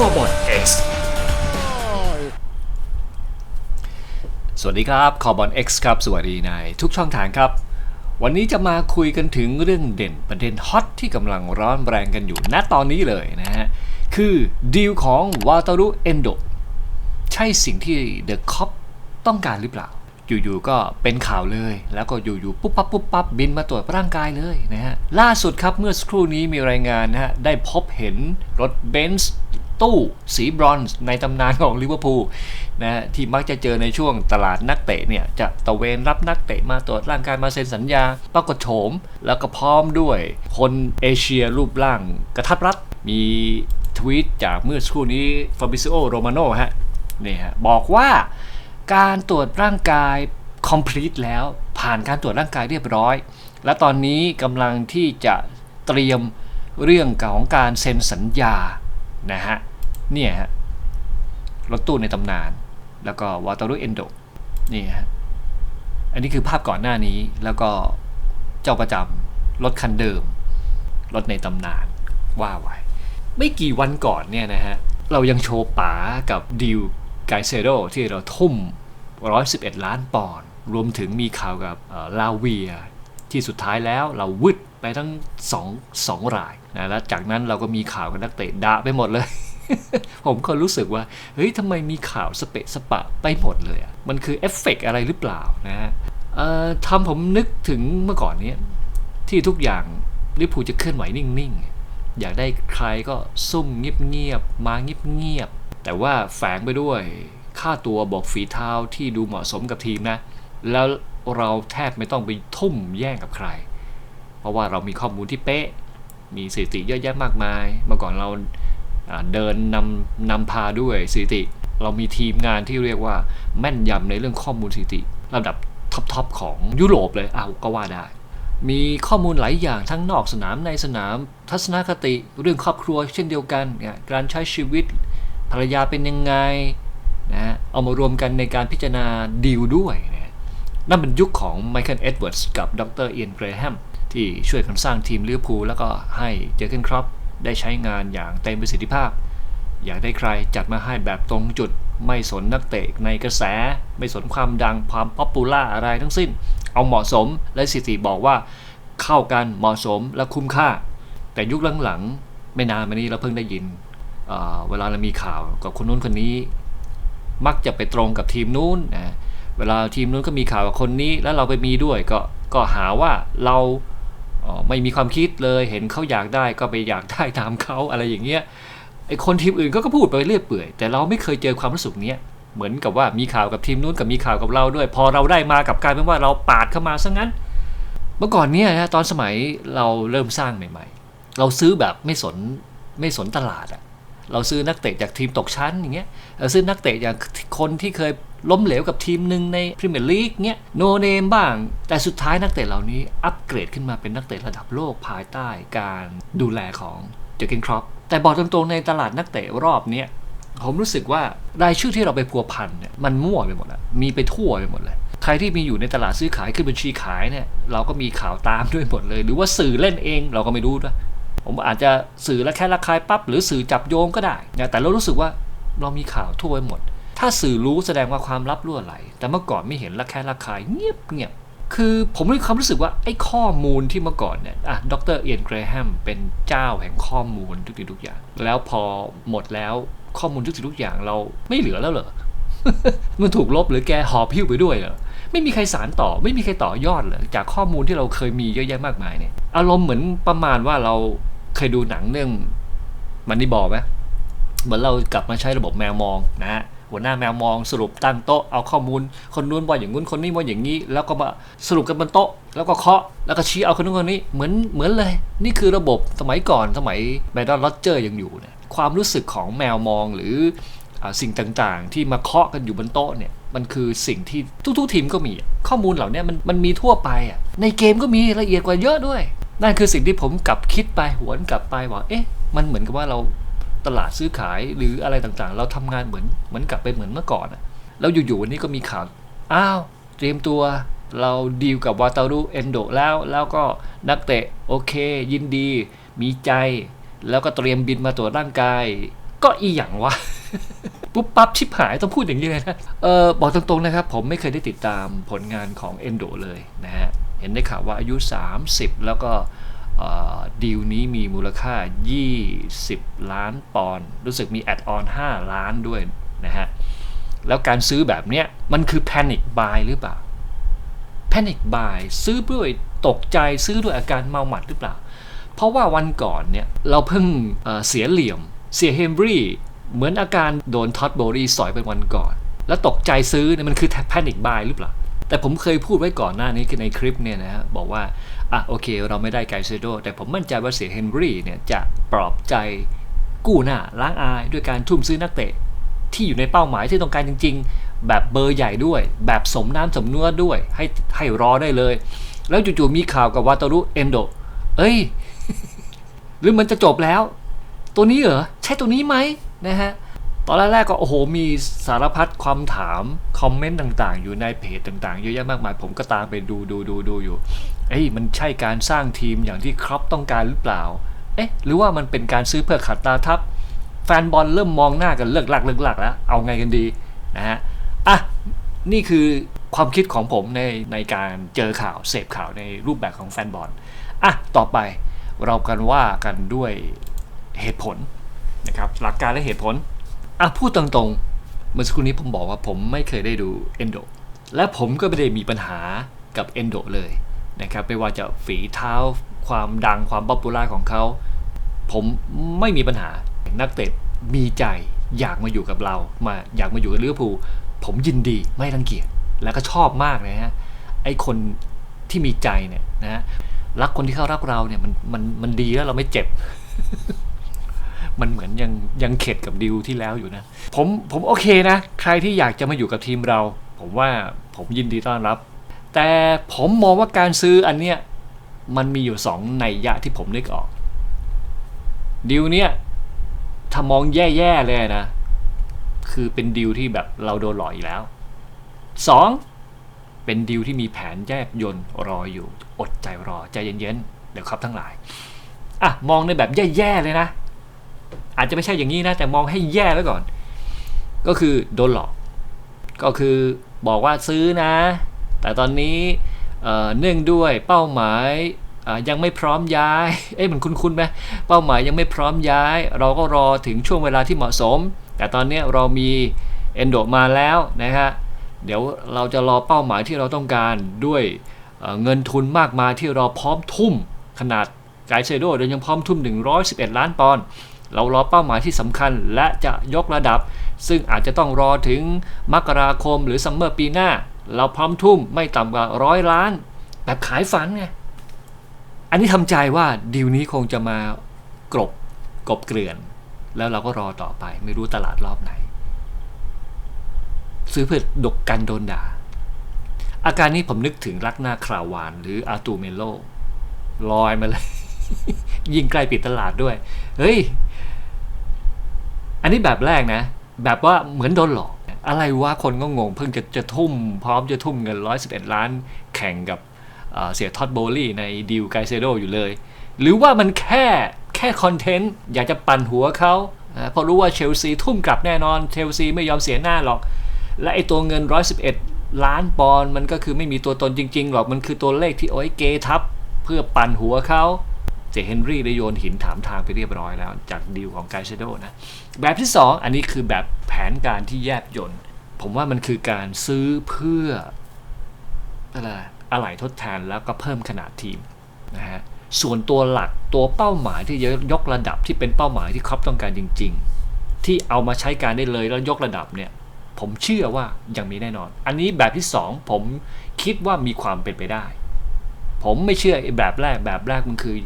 คอบอ X สวัสดีครับคอบอ X ครับ สวัสดีในทุกช่องทางครับ วันนี้จะมาคุยกันถึงเรื่องเด่นประเด็นฮอตที่กำลังร้อนแรงกันอยู่ณตอนนี้เลยนะฮะ คือดีลของวาตารุเอนโดใช่สิ่งที่เดอะคอปต้องการหรือเปล่า อยู่ๆก็เป็นข่าวเลย แล้วก็อยู่ๆปุ๊บปั๊บปุ๊บปั๊บบินมาตรวจร่างกายเลยนะฮะ ล่าสุดครับเมื่อสักครู่นี้มีรายงานนะฮะ ได้พบเห็นรถเบนซ์ ตู้สีบรอนซ์ในตำนานของลิเวอร์พูลนะฮะที่มักจะเจอในช่วงตลาดนักเตะเนี่ย จะตะเวนรับนักเตะมาตรวจร่างกายมาเซ็นสัญญา ปรากฏโฉม แล้วก็พร้อมด้วย คนเอเชียรูปร่างกระทัดรัด มีทวีตจากเมื่อสักครู่นี้ฟาบิซิโอโรมาโนฮะนี่ฮะบอกว่าการตรวจร่างกาย complete แล้วผ่านการตรวจร่างกายเรียบร้อย และตอนนี้กำลังที่จะเตรียมเรื่องของการเซ็นสัญญา นะฮะ เนี่ยฮะ รถตู้ในตำนาน แล้วก็วาตารุเอนโดนี่ฮะ อันนี้คือภาพก่อนหน้านี้ แล้วก็เจ้าประจำรถคันเดิม รถในตำนานว่าไว้ ไม่กี่วันก่อนเนี่ยนะฮะ เรายังโชว์ป๋ากับดิวไกเซโรที่เราทุ่ม 111 ล้านปอนด์รวมถึงมีข่าวกับลาเวียที่สุดท้ายแล้วเราวึด ไปทั้งสองสองรายนะแล้วจากนั้นเราก็มีข่าวกับนักเตะด่าไปหมดเลย ผมก็รู้สึกว่า เฮ้ยทำไมมีข่าวสเปะสปะไปหมดเลยอะมันคือเอฟเฟกต์อะไรหรือเปล่านะฮะทำผมนึกถึงเมื่อก่อนเนี้ยที่ทุกอย่างลิเวอร์พูจะเคลื่อนไหวนิ่งๆ อยากได้ใครก็ซุ่มเงียบๆ มาเงียบๆ แต่ว่าแฝงไปด้วยค่าตัวบอกฝีเท้าที่ดูเหมาะสมกับทีมนะ แล้วเราแทบไม่ต้องไปทุ่มแย่งกับใคร เพราะว่าเรามีข้อมูลที่เป๊ะ มีสถิติเยอะแยะมากมาย เมื่อก่อนเราเดินนำนำพาด้วยสถิติ เรามีทีมงานที่เรียกว่าแม่นยำในเรื่องข้อมูลสถิติระดับท็อปๆของยุโรปเลยเอาก็ว่าได้ มีข้อมูลหลายอย่างทั้งนอกสนามในสนาม ทัศนคติเรื่องครอบครัวเช่นเดียวกัน การใช้ชีวิตภรรยาเป็นยังไงนะเอามารวมกันในการพิจารณาดีลด้วยนะนั่นเป็นยุคของไมเคิลเอ็ดเวิร์ดส์กับดรเอียนเกรแฮม ที่ช่วยกันสร้างทีมลิเวอร์พูลแล้วก็ให้เจอเกนครอปได้ใช้งานอย่างเต็มประสิทธิภาพ อยากได้ใครจัดมาให้แบบตรงจุดไม่สนนักเตะในกระแส ไม่สนความดังความป๊อปปูล่าอะไรทั้งสิ้น เอาเหมาะสมและสถิติบอกว่า เข้ากันเหมาะสมและคุ้มค่า แต่ยุคหลังๆ ไม่นานมานี้เราเพิ่งได้ยินเเวลาเรามีข่าวกับคนนู้นคนนี้ มักจะไปตรงกับทีมนู้นนะเวลาทีมนู้นก็มีข่าวกับคนนี้แล้วเราไปมีด้วยก็ก็หาว่าเรา ไม่มีความคิดเลยเห็นเขาอยากได้ก็ไปอยากได้ตามเขาอะไรอย่างเงี้ยไอคนทีมอื่นก็ก็พูดไปเรื่อยเปื่อยแต่เราไม่เคยเจอความรู้สึกเนี้ยเหมือนกับว่ามีข่าวกับทีมนู้นกับมีข่าวกับเราด้วย พอเราได้มากับกลารเป็นว่าเราปาดเข้ามาซะงั้น เมื่อก่อนเนี่ยนะตอนสมัยเราเริ่มสร้างใหม่ ๆ เราซื้อแบบไม่สนไม่สนตลาดอะ เราซื้อนักเตะจากทีมตกชั้นอย่างเงี้ยเราซื้อนักเตะจากคนที่เคยล้มเหลวกับทีมหนึ่งในพรีเมียร์ลีกเงี้ยโนเนมบ้าง แต่สุดท้ายนักเตะเหล่านี้อัปเกรดขึ้นมาเป็นนักเตะระดับโลกภายใต้การดูแลของเจอร์เกนครอปแต่บอกตรงๆในตลาดนักเตะรอบเนี้ยผมรู้สึกว่ารายชื่อที่เราไปพัวพันเนี่ยมันมั่วไปหมดแล้วมีไปทั่วไปหมดเลยใครที่มีอยู่ในตลาดซื้อขายขึ้นบัญชีขายเนี่ยเราก็มีข่าวตามด้วยหมดเลย หรือว่าสื่อเล่นเองเราก็ไม่รู้ด้วย ผมอาจจะสื่อแล้วแค่ระคายปั๊บหรือสื่อจับโยงก็ได้นะแต่เรารู้สึกว่าเรามีข่าวทั่วไปหมด ถ้าสื่อรู้แสดงว่าความลับรั่วไหล แต่เมื่อก่อนไม่เห็นระแคะระคายเงียบเงียบคือผมมีความรู้สึกว่าไอ้ข้อมูลที่เมื่อก่อนเนี่ยอะดรเอียนเกรแฮมเป็นเจ้าแห่งข้อมูลทุกสิ่งทุกอย่าง แล้วพอหมดแล้วข้อมูลทุกสิ่งทุกอย่างเราไม่เหลือแล้วเหรอมันถูกลบหรือแกหอบพิ้วไปด้วยเหรอไม่มีใครสารต่อไม่มีใครต่อยอดเลยจากข้อมูลที่เราเคยมีเยอะแยะมากมายเนี่ยอารมณ์เหมือนประมาณว่าเรา เคยดูหนังเรื่องมันนี่บอกไหมเหมือนเรากลับมาใช้ระบบแมวมองนะฮะหัวหน้าแมวมองสรุปตั้งโต๊ะเอาข้อมูล คนนู้นว่าอย่างนู้นคนนี้ว่าอย่างนี้ แล้วก็มาสรุปกันบนโต๊ะ แล้วก็เคาะแล้วก็ชี้เอาคนนู้นคนนี้เหมือนเหมือนเลย นี่คือระบบสมัยก่อนสมัยแมดดอนลอเจอร์ยังอยู่เนี่ยความรู้สึกของแมวมองหรืออสิ่งต่างๆ ที่มาเคาะกันอยู่บนโต๊ะเนี่ยมันคือสิ่งที่ทุกๆทีมก็มี ข้อมูลเหล่านี้มันมันมีทั่วไปอะในเกมก็มีละเอียดกว่าเยอะด้วย นั่นคือสิ่งที่ผมกลับคิดไปหวนกลับไปว่าเอ๊ะ มันเหมือนกับว่าเราตลาดซื้อขายหรืออะไรต่างๆ เราทำงานเหมือนเหมือนกลับไปเหมือนเมื่อก่อนอะแล้วอยู่ๆวันนี้ก็มีข่าวอ้าวเตรียมตัวเราดีลกับวาตารุเอนโดแล้วแล้วก็นักเตะโอเค ยินดี มีใจ แล้วก็เตรียมบินมาตรวจร่างกาย ก็อีหยังวะ ปุ๊บปั๊บชิบหายต้องพูดอย่างนี้เลยนะ เออบอกตรงๆนะครับ ผมไม่เคยได้ติดตามผลงานของเอนโดเลยนะฮะ เห็นได้ข่าวว่าอายุ 30 แล้วก็ดีลนี้มีมูลค่า 20 ล้านปอนด์รู้สึกมีแอดออน5 ล้านด้วยนะฮะ แล้วการซื้อแบบเนี้ยมันคือ panic buy หรือเปล่า panic buy ซื้อด้วยตกใจซื้อด้วยอาการเมาหมัดหรือเปล่า เพราะว่าวันก่อนเนี่ยเราเพิ่งเเสียเหลี่ยม เสียเฮนรี่เหมือนอาการโดนท็อตโบรีสอยไปวันก่อน แล้วตกใจซื้อเนี่ยมันคือ panic buy หรือเปล่า แต่ผมเคยพูดไว้ก่อนหน้านี้คือในคลิปเนี่ยนะฮะบอกว่า อะโอเค เราไม่ได้ไกเซโด แต่ผมมั่นใจว่าเสียเฮนรี่เนี่ยจะปลอบใจกู้หน้าล้างอาย ด้วยการทุ่มซื้อนักเตะ ที่อยู่ในเป้าหมายที่ต้องการจริง ๆ แบบเบอร์ใหญ่ด้วย แบบสมน้ำสมเนื้อด้วย ให้ให้รอได้เลย แล้วจู่ๆมีข่าวกับวาตารุเอนโด เอ้ย หรือมันจะจบแล้ว ตัวนี้เหรอ ใช่ตัวนี้ไหมนะฮะ ตอนแรกๆก็โอ้โหมีสารพัดความถามคอมเมนต์ต่างๆ อยู่ในเพจต่างๆเยอะแยะมากมายผมก็ตามไปดูดูดูดูอยู่ เอ้ยมันใช่การสร้างทีมอย่างที่ครอปต้องการหรือเปล่า เอ๊ะหรือว่ามันเป็นการซื้อเพื่อขัดตาทับ แฟนบอลเริ่มมองหน้ากันเลิกหลักเลิกลักแล้วเอาไงกันดีนะฮะอะนี่คือความคิดของผมในในการเจอข่าวเสพข่าวในรูปแบบของแฟนบอลอะต่อไปเรากันว่ากันด้วยเหตุผลนะครับหลักการและเหตุผล อะพูดตรงๆ เมื่อสักครู่นี้ผมบอกว่าผมไม่เคยได้ดูเอนโดและผมก็ไม่ได้มีปัญหากับเอนโดเลยนะครับไม่ว่าจะฝีเท้า ความดังความป๊อปปูล่าของเขา ผมไม่มีปัญหานักเตะมีใจอยากมาอยู่กับเรามาอยากมาอยู่กับลิเวอร์พูลผมยินดีไม่รังเกียจแล้วก็ชอบมากเลยฮะไอคนที่มีใจเนี่ยนะฮะรักคนที่เขารักเราเนี่ยมันมันมันดีแล้วเราไม่เจ็บ มันเหมือนยังยังเข็ดกับดิวที่แล้วอยู่นะ ผมผมโอเคนะ ใครที่อยากจะมาอยู่กับทีมเรา ผมว่าผมยินดีต้อนรับ แต่ผมมองว่าการซื้ออันเนี้ยมันมีอยู่สองในยะที่ผมนึกออก ดิวเนี่ยถ้ามองแย่ๆเลยนะ คือเป็นดิวที่แบบเราโดนหลอกอีกแล้วสองเป็นดิวที่มีแผนแยบยนต์รออยู่ อดใจรอใจเย็นๆ เดี๋ยวครับทั้งหลาย อะ มองในแบบแย่ๆเลยนะ อาจจะไม่ใช่อย่างนี้นะแต่มองให้แย่ไว้ก่อน ก็คือโดนหลอก ก็คือบอกว่าซื้อนะ แต่ตอนนี้เนื่องด้วยเป้าหมายยังไม่พร้อมย้าย เอ๊ะมันคุ้นๆไหมเป้าหมายยังไม่พร้อมย้าย เราก็รอถึงช่วงเวลาที่เหมาะสม แต่ตอนนี้เรามีเอนโดมาแล้วนะฮะ เดี๋ยวเราจะรอเป้าหมายที่เราต้องการด้วยเเงินทุนมากมายที่เราพร้อมทุ่มขนาดไกเซโดเรายังพร้อมทุ่ม 111 ล้านปอนด์ เรารอเป้าหมายที่สำคัญและจะยกระดับ ซึ่งอาจจะต้องรอถึงมกราคมหรือซัมเมอร์ปีหน้า เราพร้อมทุ่มไม่ต่ำกว่าร้อยล้าน แบบขายฝันไง อันนี้ทำใจว่าดีลนี้คงจะมากรบกบเกลื่อน แล้วเราก็รอต่อไปไม่รู้ตลาดรอบไหน ซื้อเพื่อดกกันโดนด่า อาการนี้ผมนึกถึงรักหน้าคราวาน หรืออาตูเมโลลอยมาเลย ยิ่งใกล้ปิดตลาดด้วย เฮ้ย อันนี้แบบแรกนะ แบบว่าเหมือนโดนหลอก อะไรวะคนก็งง เพิ่งจะจะทุ่ม พร้อมจะทุ่มเงิน 111 ล้าน แข่งกับเสียท็อดโบลี่ในดิวไกเซโดอยู่เลย หรือว่ามันแค่แค่คอนเทนต์ อยากจะปั่นหัวเขาอ่าเพราะรู้ว่าเชลซีทุ่มกลับแน่นอน เชลซีไม่ยอมเสียหน้าหรอก และไอตัวเงิน 111 ล้านปอนด์มันก็คือไม่มีตัวตนจริง ๆ หรอก มันคือตัวเลขที่โอ้ยเกทับ เพื่อปั่นหัวเขา เจเฮนรี่ได้โยนหินถามทางไปเรียบร้อยแล้ว จากดีลของไกเซโดนะ แบบที่ 2 อันนี้คือแบบแผนการที่แยบยนต์ ผมว่ามันคือการซื้อเพื่ออะไรอะไหล่ทดแทนแล้วก็เพิ่มขนาดทีมนะฮะส่วนตัวหลักตัวเป้าหมายที่จะยกระดับที่เป็นเป้าหมายที่ครอปต้องการจริง ๆ ที่เอามาใช้การได้เลยแล้วยกระดับเนี่ยผมเชื่อว่ายังมีแน่นอน อันนี้แบบที่ 2 ผมคิดว่ามีความเป็นไปได้ ผมไม่เชื่อแบบแรกแบบแรกมันคือ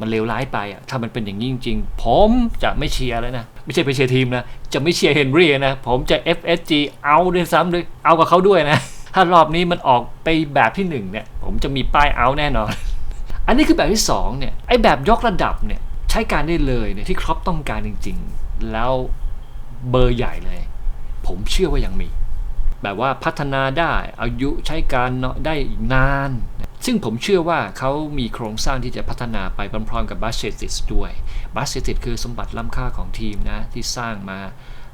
มันเลวร้ายไปอะถ้ามันเป็นอย่างนี้จริงๆ ผมจะไม่เชียร์แล้วนะ ไม่ใช่ไปเชียร์ทีมนะ จะไม่เชียร์เฮนรี่นะ ผมจะ FSG เอาด้วยซ้ำเลยเอากับเขาด้วยนะ ถ้ารอบนี้มันออกไปแบบที่หนึ่งเนี่ยผมจะมีป้ายเอาแน่นอน อันนี้คือแบบที่สองเนี่ยไอ้แบบยกระดับเนี่ยใช้การได้เลยเนี่ยที่ครอปต้องการจริง ๆ แล้วเบอร์ใหญ่เลย ผมเชื่อว่ายังมี แบบว่าพัฒนาได้อายุใช้การได้นาน ซึ่งผมเชื่อว่าเขามีโครงสร้างที่จะพัฒนาไปพร้อมๆกับบาสเชติสด้วยบาสเชติสคือสมบัติล้ำค่าของทีมนะ ที่สร้างมา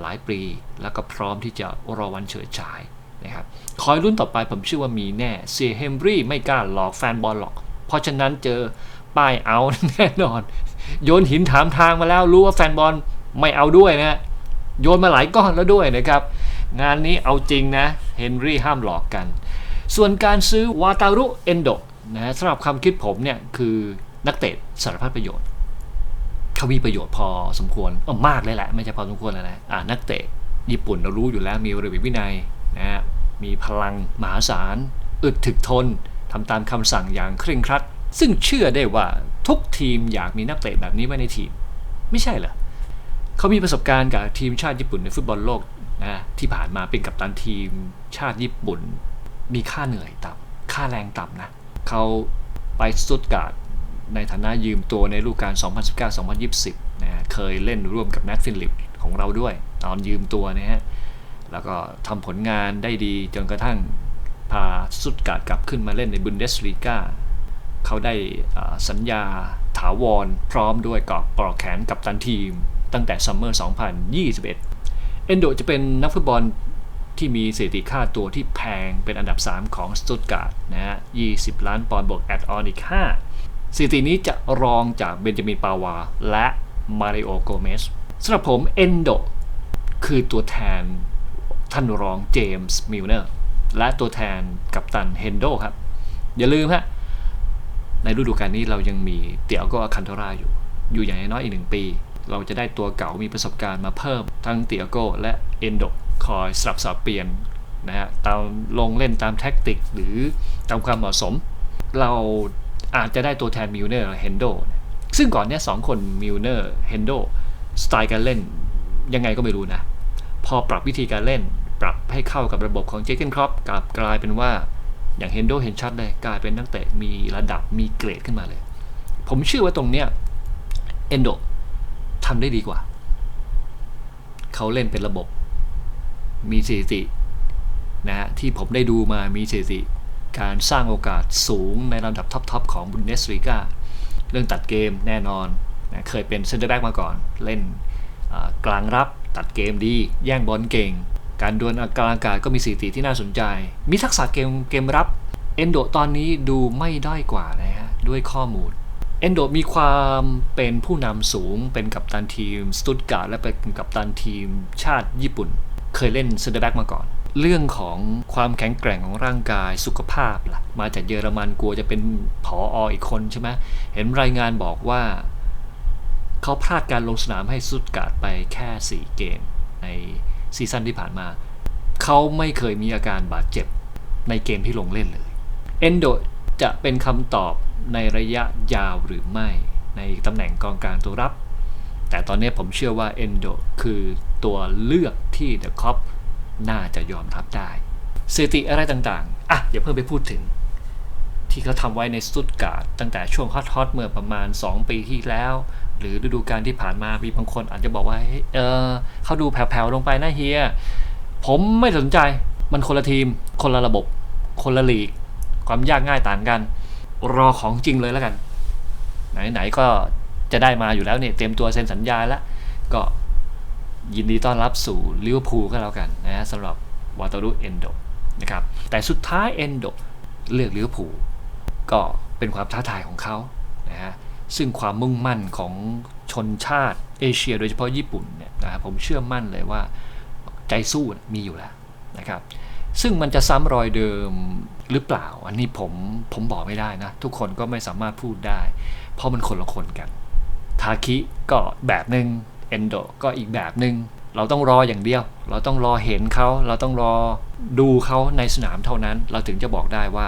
หลายปี แล้วก็พร้อมที่จะรอวันเฉิดฉายนะครับคอยรุ่นต่อไปผมเชื่อว่ามีแน่เซียเฮมรี่ไม่กล้าหลอกแฟนบอลหรอก เพราะฉะนั้นเจอป้ายเอาแน่นอน โยนหินถามทางมาแล้วรู้ว่าแฟนบอลไม่เอาด้วยนะโยนมาหลายก้อนแล้วด้วยนะครับ งานนี้เอาจริงนะเฮนรี่ห้ามหลอกกัน ส่วนการซื้อวาตารุเอนโดนะสำหรับความคิดผมเนี่ยคือนักเตะสารพัดประโยชน์เขามีประโยชน์พอสมควรเออมากเลยแหละไม่ใช่พอสมควรเลยนะอ่านักเตะญี่ปุ่นเรารู้อยู่แล้วมีระเบียบวินัยนะฮะมีพลังมหาศาล อึดถึกทนทำตามคำสั่งอย่างเคร่งครัด ซึ่งเชื่อได้ว่าทุกทีมอยากมีนักเตะแบบนี้ไว้ในทีม ไม่ใช่เหรอเขามีประสบการณ์กับทีมชาติญี่ปุ่นในฟุตบอลโลกนะที่ผ่านมาเป็นกัปตันทีมชาติญี่ปุ่น มีค่าเหนื่อยต่ำค่าแรงต่ำนะเขาไปสตุตการ์ดในฐานะยืมตัวในฤดูกาล 2019-2020 นะฮะเคยเล่นร่วมกับแนทฟินลิปของเราด้วย ตอนยืมตัวนะฮะ แล้วก็ทำผลงานได้ดีจนกระทั่งพาสตุตการ์ดกลับขึ้นมาเล่นในบุนเดสลีกาเขาได้สัญญาถาวรพร้อมด้วยกับปลอกแขนกับตันทีม ตั้งแต่ซัมเมอร์ 2021 เอนโดจะเป็นนักฟุตบอล ที่มีสถิติค่าตัวที่แพงเป็นอันดับ 3 ของสตุตการ์ดนะฮะ 20 ล้านปอนด์บวกแอดออนอีก 5สถิตินี้จะรองจากเบนจามินปาวา และมาริโอโกเมสสำหรับผมเอนโดคือตัวแทนท่านรองเจมส์มิลเนอร์และตัวแทนกัปตันเฮนโดครับ อย่าลืมฮะ ในฤดูกาลนี้เรายังมีเตียโกอาคันโทราอยู่ อยู่อย่างน้อยอีกหนึ่งปี เราจะได้ตัวเก่ามีประสบการณ์มาเพิ่มทั้งเตียโกและเอนโด คอยสลับสับเปลี่ยนนะฮะตามลงเล่นตามแท็กติกหรือตามความเหมาะสม เราอาจจะได้ตัวแทนมิลเนอร์เฮนโดซึ่งก่อนเนี้ยสองคนมิลเนอร์เฮนโดสไตล์การเล่นยังไงก็ไม่รู้นะ พอปรับวิธีการเล่น ปรับให้เข้ากับระบบของเจเกนครอปกลับกลายเป็นว่าอย่างเฮนโดเห็นชัดเลยกลายเป็นนักเตะมีระดับมีเกรดขึ้นมาเลย ผมเชื่อว่าตรงเนี้ยเอนโดทำได้ดีกว่า เขาเล่นเป็นระบบ มีสถิตินะฮะที่ผมได้ดูมามีสถิติ การสร้างโอกาสสูงในลำดับท็อปๆของบุนเดสลีกาเรื่องตัดเกมแน่นอนนะเคยเป็นเซนเตอร์แบ็กมาก่อน เล่นกลางรับตัดเกมดี แย่งบอลเก่ง การดวลกลางอากาศก็มีสถิติที่น่าสนใจ มีทักษะเกมเกมรับเอนโดตอนนี้ดูไม่ด้อยกว่านะฮะด้วยข้อมูลเอนโดมีความเป็นผู้นำสูงเป็นกัปตันทีมสตุตการ์ดและเป็นกัปตันทีมชาติญี่ปุ่น เคยเล่นเซนเตอร์แบ็กมาก่อน เรื่องของความแข็งแกร่งของร่างกายสุขภาพล่ะ มาจากเยอรมันกลัวจะเป็นผอออีกคนใช่ไหมเห็นรายงานบอกว่า เขาพลาดการลงสนามให้สตุตกาดไปแค่ 4 เกม ในซีซั่นที่ผ่านมา เขาไม่เคยมีอาการบาดเจ็บในเกมที่ลงเล่นเลย เอนโดจะเป็นคำตอบในระยะยาวหรือไม่ ในตำแหน่งกองกลางตัวรับ แต่ตอนนี้ผมเชื่อว่าเอนโดคือตัวเลือกที่เดอะคอปน่าจะยอมรับได้สถิติอะไรต่างๆ อะอย่าเพิ่งไปพูดถึง ที่เขาทำไว้ในสตุตการ์ดตั้งแต่ช่วงฮอตๆเมื่อประมาณ 2 ปีที่แล้ว หรือฤดูกาลที่ผ่านมามีบางคนอาจจะบอกว่าเออเขาดูแผ่วๆลงไปนะเฮียผมไม่สนใจมันคนละทีม คนละระบบ คนละลีก ความยากง่ายต่างกัน รอของจริงเลยแล้วกัน ไหนๆก็ จะได้มาอยู่แล้วเนี่ยเตรียมตัวเซ็นสัญญาแล้ว ก็ยินดีต้อนรับสู่ลิเวอร์พูลก็แล้วกันนะฮะสำหรับวาตารุเอนโดนะครับแต่สุดท้ายเอนโดเลือกลิเวอร์พูลก็เป็นความท้าทายของเขานะฮะซึ่งความมุ่งมั่นของชนชาติเอเชีย โดยเฉพาะญี่ปุ่นเนี่ยนะผมเชื่อมั่นเลยว่าใจสู้มีอยู่แล้วนะครับซึ่งมันจะซ้ำรอยเดิมหรือเปล่า อันนี้ผมผมบอกไม่ได้นะ ทุกคนก็ไม่สามารถพูดได้ เพราะมันคนละคนกัน ทาคิก็แบบหนึ่งเอนโดก็อีกแบบหนึ่งเราต้องรออย่างเดียว เราต้องรอเห็นเขา เราต้องรอดูเขาในสนามเท่านั้น เราถึงจะบอกได้ว่า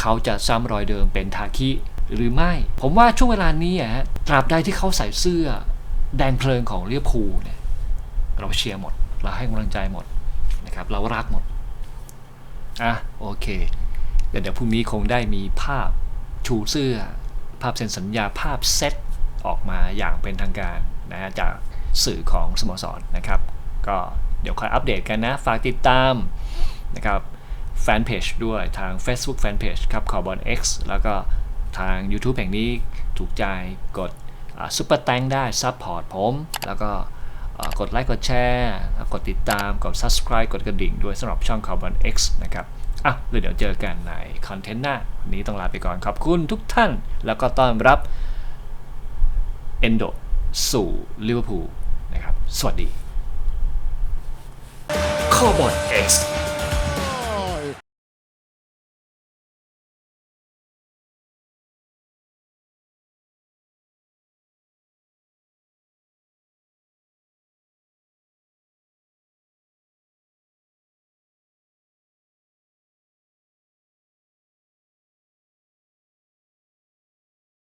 เขาจะซ้ำรอยเดิมเป็นทาคิหรือไม่ ผมว่าช่วงเวลานี้อะฮะตราบใดที่เขาใส่เสื้อ แดงเพลิงของเลียพูเนี่ย เราเชียร์หมด เราให้กำลังใจหมดนะครับ เรารักหมด อะโอเค เดี๋ยวเดี๋ยวพรุ่งนี้คงได้มีภาพชูเสื้อ ภาพเซ็นสัญญาภาพเซต ออกมาอย่างเป็นทางการนะฮะจากสื่อของสโมสรนะครับ ก็เดี๋ยวคอยอัปเดตกันนะ ฝากติดตามนะครับแฟนเพจด้วยทาง Facebook Fanpage ครับ c a r b o n X แล้วก็ทาง YouTube แห่งนี้ถูกใจกดซุปเปอร์แตงได้ซัพพอร์ตผม แล้วก็กดไลค์กดแชร์กดติดตาม กด Subscribe กดกระดิ่งด้วยสำหรับช่อง Carbon X นะครับอะเดี๋ยวเจอกันในคอนเทนต์หน้า วันนี้ต้องลาไปก่อนขอบคุณทุกท่าน แล้วก็ต้อนรับ เอนโดสู่ลิเวอร์พูลนะครับ สวัสดี Carbon X